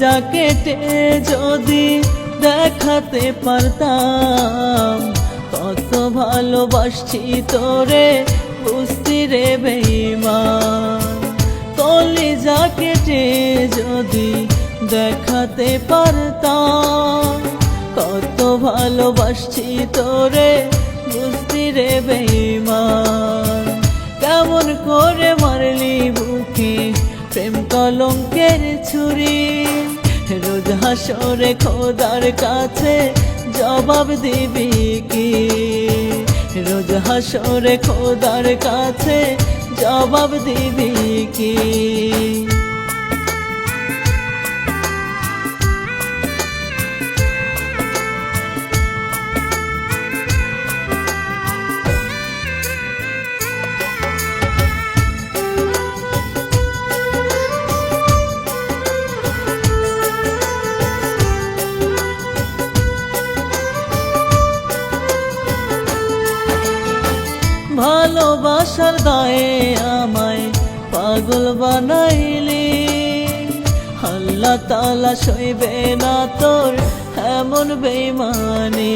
যা কেটে যদি দেখাতে পারতাম, কত ভালোবাসছি তোরে, বুঝতি রে বেইমান কলিজা কেটে যদি দেখাতে পারতাম, কত ভালোবাসছি তোরে, বুঝতি রে বেইমান কলঙ্কের ছুরি। রোজ হাসরে খোদার কাছে জবাব দিবি কি? রোজ হাসরে খোদার কাছে জবাব দিবি কি? ভালোবাসার দায়ে আমায় পাগল বানাইলি। আল্লাহ তালা সইবে না তোর এমন বেমানি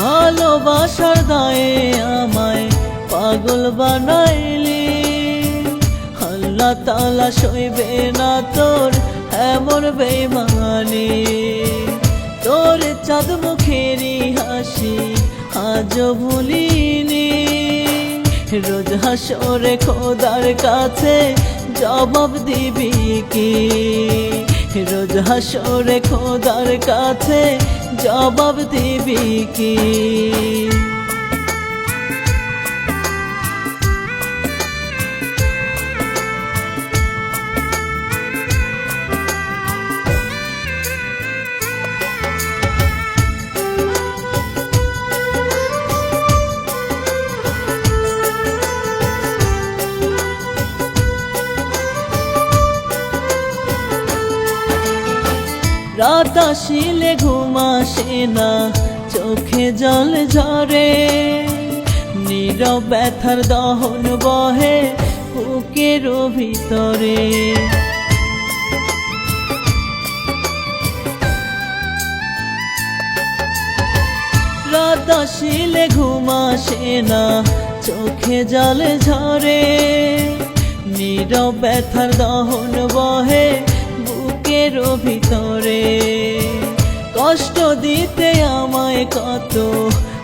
ভালোবাসার দায়ে আমায় পাগল বানাইলি। আল্লাহ তালা সইবে না তোর এমন বেমানি। তোর চাঁদ মুখেরই হাসি আজ ভুলিনি। রোজ হাসরে খোদার কাছে জবাব দিবি কি? রোজ হাসরে খোদার কাছে জবাব দিবি কি? রাত আসিলে ঘুমাসে না, চোখে জল ঝরে। নীরব ব্যথার দহন বহে বুকের ভিতরে। রাত আসিলে ঘুমাসে না, চোখে জল ঝরে। নীরব ব্যথার দহন বহে বুকের ভিতরে। কষ্ট দিতে আমায় কত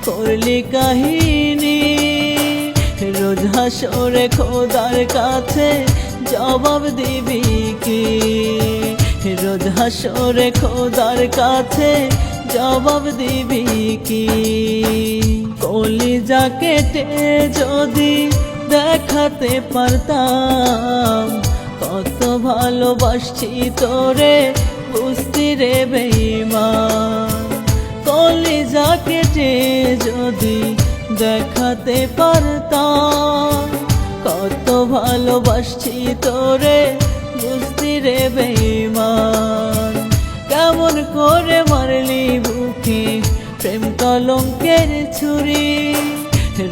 করলি কাহিনী? রোজ হাসরে খোদার কাছে জবাব দিবি কি? রোজ হাসরে খোদার কাছে জবাব দিবি কি? কলিজা কেটে যদি দেখাতে পারতাম কত ভালোবাসছি তোরে, বুঝতি রে বেইমান কলিজা কেটে যদি দেখাতে পারতাম, কত ভালোবাসছি তোরে, বুঝতি রে বেইমান কেমন করে মারলি বুকে প্রেম কলঙ্কের ছুরি,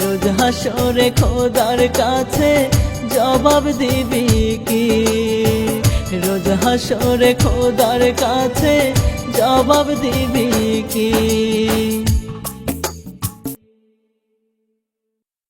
রোজ হাসরে খোদার কাছে জবাব দিবি কি? রোজ হাসরে খোদার কাছে জবাব দিবি কি?